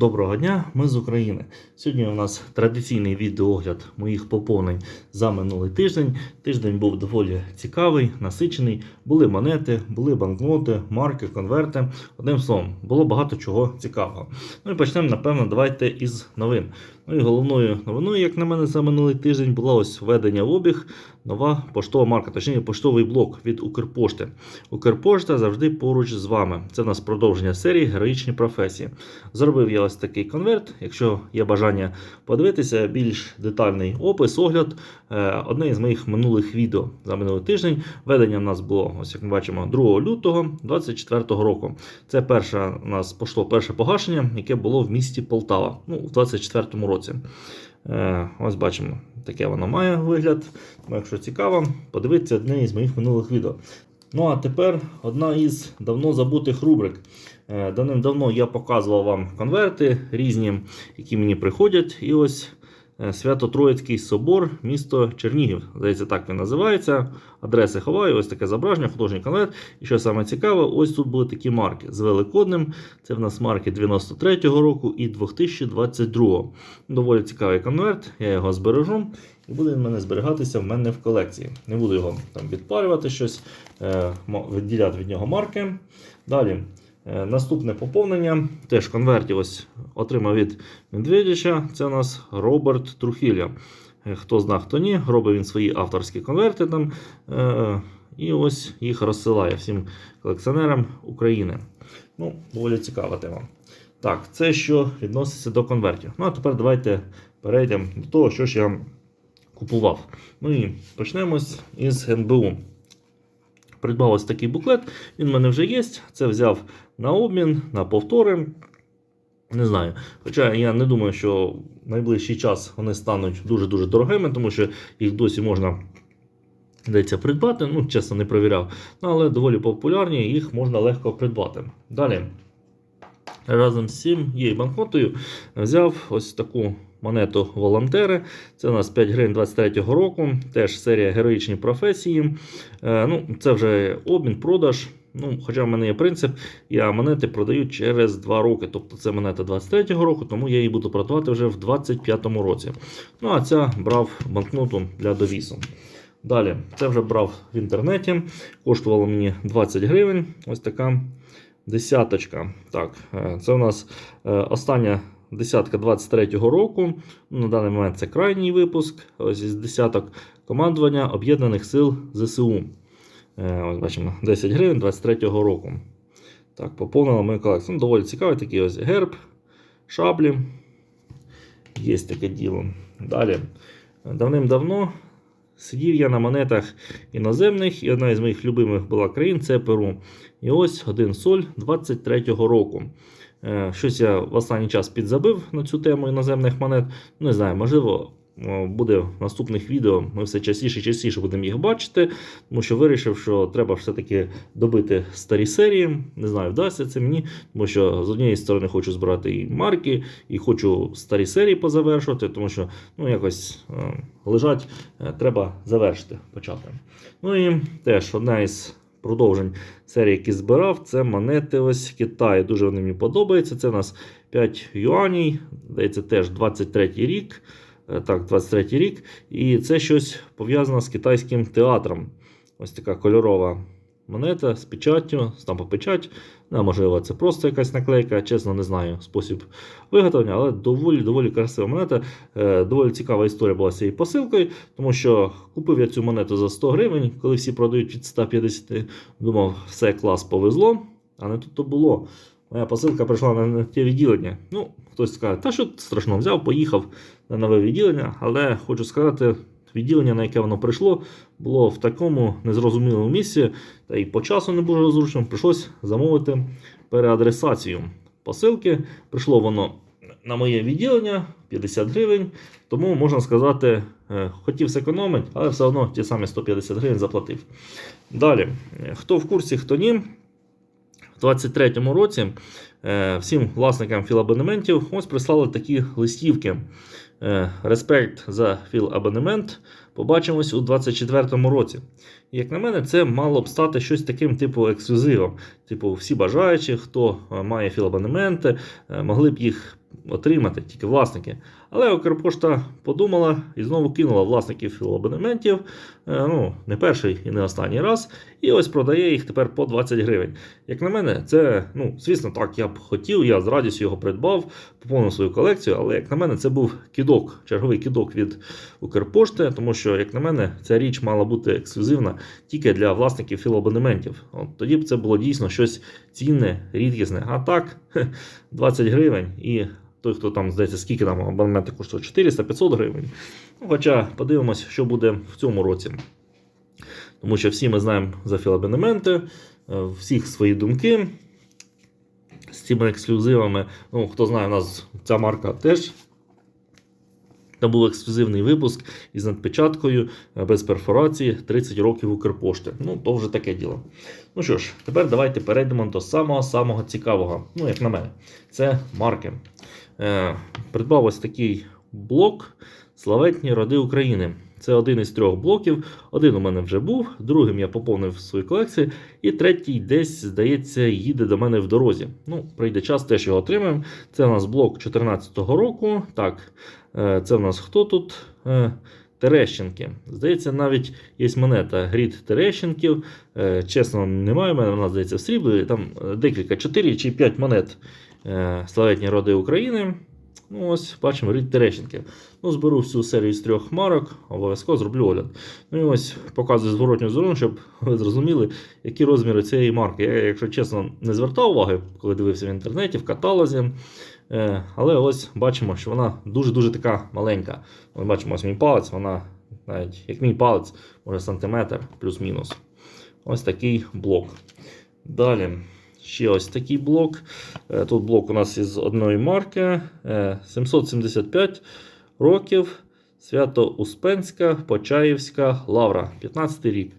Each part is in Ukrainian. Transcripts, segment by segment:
Доброго дня, ми з України. Сьогодні у нас традиційний відеоогляд моїх поповнень за минулий тиждень. Тиждень був доволі цікавий, насичений. Були монети, були банкноти, марки, конверти. Одним словом, було багато чого цікавого. Ну і почнемо, напевно, давайте із новин. Ну і головною новиною, як на мене, за минулий тиждень була ось введення в обіг нова поштова марка, точніше поштовий блок від Укрпошти. Укрпошта завжди поруч з вами. Це у нас продовження серії Героїчні професії. Зробив я ось такий конверт. Якщо є бажання подивитися, більш детальний опис, огляд. е, Одне із моїх минулих відео за минулий тиждень. Ведення в нас було, ось як ми бачимо, 2 лютого 2024 року. Це перше у нас пошло перше погашення, яке було в місті Полтава ну, у 2024 році. Е, Ось бачимо, таке воно має вигляд. Якщо цікаво, подивіться одне із моїх минулих відео. Ну а тепер одна із давно забутих рубрик. Е, Давним-давно я показував вам конверти різні, які мені приходять. І ось е, Свято-Троїцький собор, місто Чернігів. Здається, так він називається. Адреси ховаю, ось таке зображення, художній конверт. І що саме цікаве, ось тут були такі марки з великодним. Це в нас марки 93-го року і 2022-го. Доволі цікавий конверт, я його збережу. І буде він мене зберігатися в мене в колекції. Не буду його там відпарювати щось, е, відділяти від нього марки. Далі. Е, Наступне поповнення. Теж в конверті ось отримав від Медведича. Це у нас Роберт Трухіля. Е, Хто зна, хто ні, робить він свої авторські конверти там. е, І ось їх розсилає всім колекціонерам України. Ну, доволі цікава тема. Так, це що відноситься до конвертів. Ну а тепер давайте перейдемо до того, що ж я купував. Ну і почнемо із НБУ. Придбав ось такий буклет, він в мене вже є. Це взяв на обмін, на повтори. Не знаю. Хоча я не думаю, що в найближчий час вони стануть дуже-дуже дорогими, тому що їх досі можна здається, придбати. Ну, чесно, не перевіряв. Ну, але доволі популярні, їх можна легко придбати. Далі. Разом з цим є банкнотою взяв ось таку монету волонтери. Це у нас 5 гривень 23-го року. Теж серія героїчні професії. Е, ну, Це вже обмін, продаж. Ну, Хоча в мене є принцип, я монети продаю через 2 роки. Тобто це монета 23-го року, тому я її буду продавати вже в 25-му році. Ну, а ця брав банкноту для довісу. Далі, це вже брав в інтернеті. Коштувало мені 20 гривень. Ось така десяточка. Так, е, це у нас е, остання десятка 23-го року. На даний момент це крайній випуск. Ось із десяток командування Об'єднаних сил ЗСУ. Е, Ось бачимо 10 гривень 23-го року. Так, поповнила мою колекцію. Ну, доволі цікавий такий ось герб, шаблі. Є таке діло. Далі. Давним-давно сидів я на монетах іноземних, і одна із моїх любимих була країн це Перу. І ось один соль 23-го року. Е, Щось я в останній час підзабив на цю тему іноземних монет. Не знаю, можливо, буде в наступних відео. Ми все частіше і частіше будемо їх бачити, тому що вирішив, що треба все-таки добити старі серії. Не знаю, вдасться це мені, тому що з однієї сторони хочу збирати і марки, і хочу старі серії позавершувати, тому що ну, якось е, лежать, е, треба завершити, почати. Ну і теж одна із продовжень серії, які збирав, це монети ось Китаю. Дуже вони мені подобаються. Це у нас 5 юаней, здається, теж 23 рік. Е, Так, 23 рік. І це щось пов'язане з китайським театром. Ось така кольорова монета з печаттю, стампопечать. Ну, можливо, це просто якась наклейка, чесно, не знаю спосіб виготовлення, але доволі доволі красива монета. Е, Доволі цікава історія була з цією посилкою, тому що купив я цю монету за 100 гривень, коли всі продають від 150, думав, все клас повезло, а не тут то було. Моя посилка прийшла на те відділення. Ну, хтось скаже, та що страшно, взяв, поїхав на нове відділення, але хочу сказати, відділення, на яке воно прийшло, було в такому незрозумілому місці, та і по часу не було зручно, прийшлось замовити переадресацію посилки. Прийшло воно на моє відділення 50 гривень, тому можна сказати, е, хотів зекономити, але все одно ті самі 150 гривень заплатив. Далі, хто в курсі, хто ні. У 2023 році е, всім власникам філабонементів ось прислали такі листівки. Е, Респект за філабонемент. Побачимось у 2024 році. Як на мене, це мало б стати щось таким типу ексклюзивом. Типу, всі бажаючі, хто е, має філабонементи, е, могли б їх отримати тільки власники. Але Укрпошта подумала і знову кинула власників філабонементів. е, Ну, не перший і не останній раз. І ось продає їх тепер по 20 гривень. Як на мене, це, ну, звісно, так, я б хотів, я з радістю його придбав, поповнив свою колекцію, але як на мене, це був кідок, черговий кідок від Укрпошти, тому що, як на мене, ця річ мала бути ексклюзивна тільки для власників філоабонементів. От тоді б це було дійсно щось цінне, рідкісне. А так, 20 гривень і. Той, хто там, здається, скільки там абонементи коштує 400-500 гривень. Ну, хоча подивимось, що буде в цьому році. Тому що всі ми знаємо за філабонементи, е, всіх свої думки з цими ексклюзивами. Ну, хто знає, у нас ця марка теж. Там був ексклюзивний випуск із надпечаткою е, без перфорації 30 років Укрпошти. Ну, то вже таке діло. Ну що ж, тепер давайте перейдемо до самого-самого цікавого. Ну, як на мене, це марки. Е, придбав ось такий блок Славетні роди України. Це один із трьох блоків. Один у мене вже був, другим я поповнив свою колекцію, і третій десь, здається, їде до мене в дорозі. Ну, прийде час, теж його отримаємо. Це у нас блок 2014 року. Так, е, це у нас хто тут? Е, Терещенки. Здається, навіть є монета Грід Терещенків. Е, Чесно, немає в мене, вона здається в сріблі. Там декілька 4 чи 5 монет славетні роди України. Ну, ось, бачимо, Грід Терещенків. Ну, зберу всю серію з трьох марок, обов'язково зроблю огляд. Ну і ось показую зворотню зону, щоб ви зрозуміли, які розміри цієї марки. Я, якщо чесно, не звертав уваги, коли дивився в інтернеті, в каталозі. Е, Але ось бачимо, що вона дуже-дуже така маленька. Ми бачимо ось мій палець, вона навіть як мій палець, може сантиметр плюс-мінус. Ось такий блок. Далі. Ще ось такий блок. Е, Тут блок у нас із одної марки. Е, 775 років. Свято-Успенська, Почаївська лавра. 15 рік.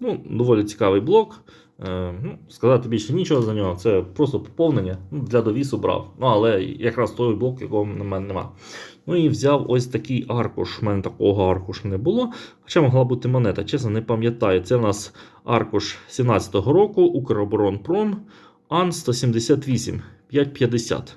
Ну, доволі цікавий блок. Е, ну, сказати більше нічого за нього. Це просто поповнення. Ну, для довісу брав. Ну, але якраз той блок, якого на мене нема. Ну і взяв ось такий аркуш. У мене такого аркушу не було. Хоча могла бути монета. Чесно, не пам'ятаю. Це в нас аркуш 17-го року, Укроборонпром, Ан 178 550.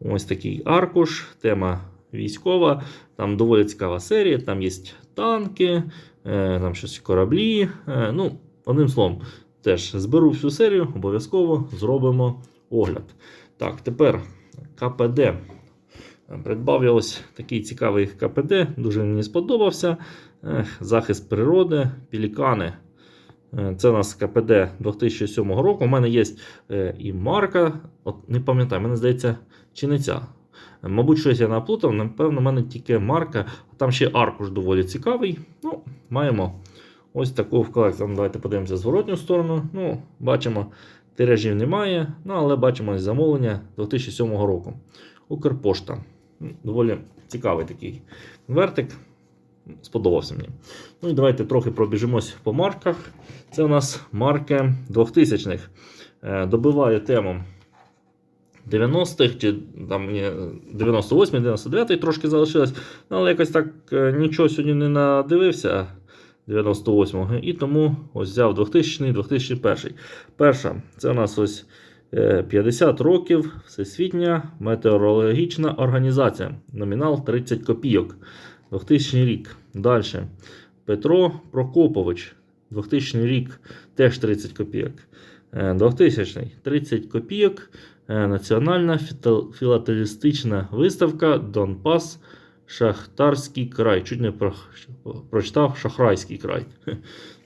Ось такий аркуш. Тема військова. Там доволі цікава серія. Там є танки, е, там щось кораблі. Е, ну, одним словом, теж зберу всю серію, обов'язково зробимо огляд. Так, тепер КПД. Придбав я ось такий цікавий КПД, дуже мені сподобався. Захист природи, пелікани. Е, Це у нас КПД 2007 року. У мене є е, і марка. От не пам'ятаю, мене здається, чи не ця. Мабуть, щось я наплутав. Напевно, в мене тільки марка, там ще аркуш доволі цікавий. Ну, маємо ось таку в. Ну, Давайте подивимося зворотню сторону. Ну, бачимо, тиражів немає, ну, але бачимо замовлення 2007 року. Укрпошта. Доволі цікавий такий конвертик. Сподобався мені. Ну і давайте трохи пробіжимось по марках. Це у нас марки 2000-х. Е, Добиваю тему 90-х, чи там мені 98 99-й трошки залишилось. Ну, але якось так е, нічого сьогодні не надивився 98-го. І тому ось взяв 2000-й, 2001. Перша, це у нас ось е, 50 років Всесвітня метеорологічна організація. Номінал 30 копійок. 2000 рік. Далі. Петро Прокопович. 2000 рік теж 30 копійок. Е, 2000 30 копійок. Е, Національна філателістична виставка Донбас Шахтарський край. Чуть не про- прочитав Шахрайський край.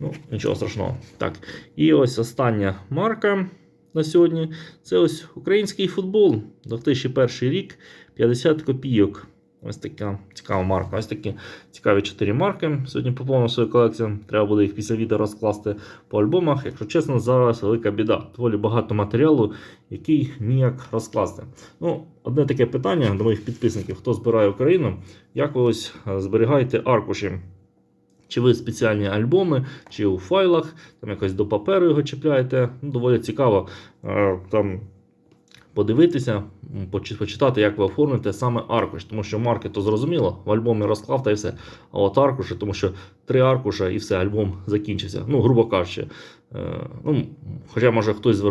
Ну, нічого страшного. Так. І ось остання марка на сьогодні. Це ось український футбол. 2001 рік 50 копійок. Ось така цікава марка. Ось такі цікаві 4 марки. Сьогодні поповнив свою колекцію. Треба буде їх після відео розкласти по альбомах. Якщо чесно, зараз велика біда. Доволі багато матеріалу, який ніяк розкласти. Ну, одне таке питання до моїх підписників: хто збирає Україну, як ви ось е, зберігаєте аркуші? Чи ви спеціальні альбоми, чи у файлах, там якось до паперу його чіпляєте. Ну, доволі цікаво. Е, Там подивитися, почитати, як ви оформите саме аркуш, тому що марки то зрозуміло, в альбомі розклав та і все. А от аркуші, тому що три аркуша і все, альбом закінчився. Ну, грубо кажучи. Е, ну, хоча, може, хтось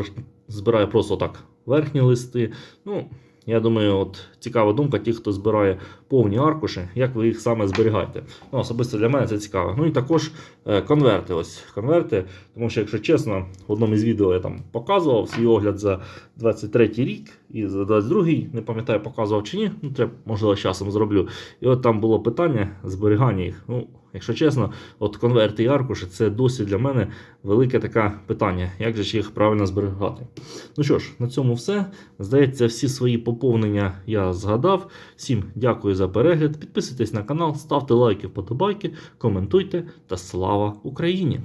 збирає просто так верхні листи. Ну, Я думаю, от цікава думка, ті, хто збирає повні аркуші, як ви їх саме зберігаєте. Ну, особисто для мене це цікаво. Ну і також е, конверти. Ось конверти. Тому що, якщо чесно, в одному із відео я там показував свій огляд за 23 рік і за 22-й, не пам'ятаю, показував чи ні. Ну, треба, можливо, часом зроблю. І от там було питання зберігання їх. Ну, якщо чесно, от конверти і аркуші це досі для мене велике таке питання, як же їх правильно зберігати. Ну що ж, на цьому все. Здається, всі свої поповнення я згадав. Всім дякую за перегляд. Підписуйтесь на канал, ставте лайки, вподобайки, коментуйте та слава Україні!